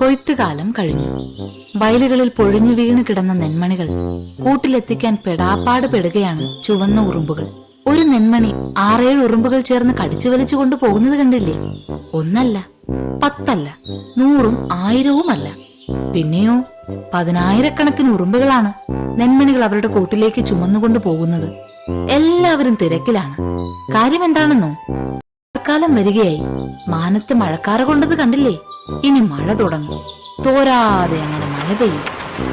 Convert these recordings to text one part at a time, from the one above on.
കൊയ്ത്തുകാലം കഴിഞ്ഞു. വയലുകളിൽ പൊഴിഞ്ഞു വീണ് കിടന്ന നെന്മണികൾ കൂട്ടിലെത്തിക്കാൻ പെടാപ്പാട് പെടുകയാണ് ചുവന്ന ഉറുമ്പുകൾ. ഒരു നെന്മണി ആറേഴ് ഉറുമ്പുകൾ ചേർന്ന് കടിച്ചു വലിച്ചു കൊണ്ട് പോകുന്നത് കണ്ടില്ലേ? ഒന്നല്ല പത്തല്ല നൂറും ആയിരവുമല്ല. പിന്നെയോ പതിനായിരക്കണക്കിന് ഉറുമ്പുകളാണ് നെന്മണികൾ അവരുടെ കൂട്ടിലേക്ക് ചുമന്നുകൊണ്ട് പോകുന്നത്. എല്ലാവരും തിരക്കിലാണ്. കാര്യം എന്താണെന്നോ മഴക്കാലം വരികയായി. മാനത്ത് മഴക്കാറ് കൊണ്ടത് കണ്ടില്ലേ? ഇനി മഴ തുടങ്ങും. തോരാതെ അങ്ങനെ മഴ പെയ്യും.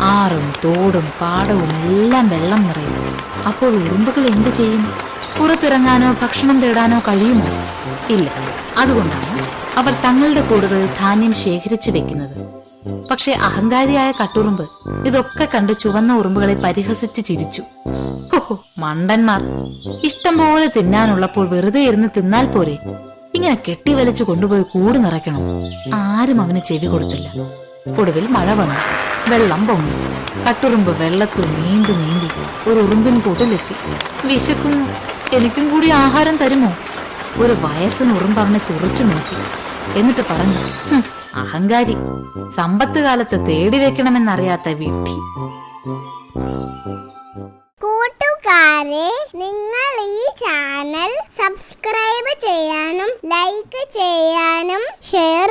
ആറും തോടും പാടവും എല്ലാം വെള്ളം നിറയും. അപ്പോൾ ഉറുമ്പുകൾ എന്ത് ചെയ്യും? പുറത്തിറങ്ങാനോ ഭക്ഷണം തേടാനോ കഴിയുമോ? ഇല്ല. അതുകൊണ്ടാണ് അവർ തങ്ങളുടെ കൂടുകളിൽ ധാന്യം ശേഖരിച്ചു വെക്കുന്നത്. പക്ഷെ അഹങ്കാരിയായ കട്ടുറുമ്പ് ഇതൊക്കെ കണ്ട് ചുവന്ന ഉറുമ്പുകളെ പരിഹസിച്ച് ചിരിച്ചു. മണ്ടന്മാർ. ഇഷ്ടം പോലെ തിന്നാനുള്ളപ്പോൾ വെറുതെ ഇരുന്ന് തിന്നാൽ പോരെ? ഇങ്ങനെ കെട്ടി വലിച്ചു കൊണ്ടുപോയി കൂട് നിറയ്ക്കണം. ആരും അവന് ചെവി കൊടുത്തില്ല. ഒടുവിൽ മഴ വന്നു. വെള്ളം പൊങ്ങി. കട്ടുറുമ്പ് വെള്ളത്തിൽ നീന്തി നീന്തി ഒരു ഉറുമ്പിൻ കൂട്ടിലെത്തി വിശക്കും. എനിക്കും കൂടി ആഹാരം തരുമോ? ഒരു വയസ്സിന് ഉറുമ്പ് അവനെ തുറച്ചു നോക്കി. എന്നിട്ട് പറഞ്ഞു അഹങ്കാരി. സമ്പത്ത് കാലത്ത് തേടി വെക്കണമെന്നറിയാത്ത വിട്ടി കൂട്ടുകാരെ നിങ്ങൾ ഈ ചാനൽ സബ്സ്ക്രൈബ് ചെയ്യാൻ ലൈക്ക് ചെയ്യാനും ഷെയർ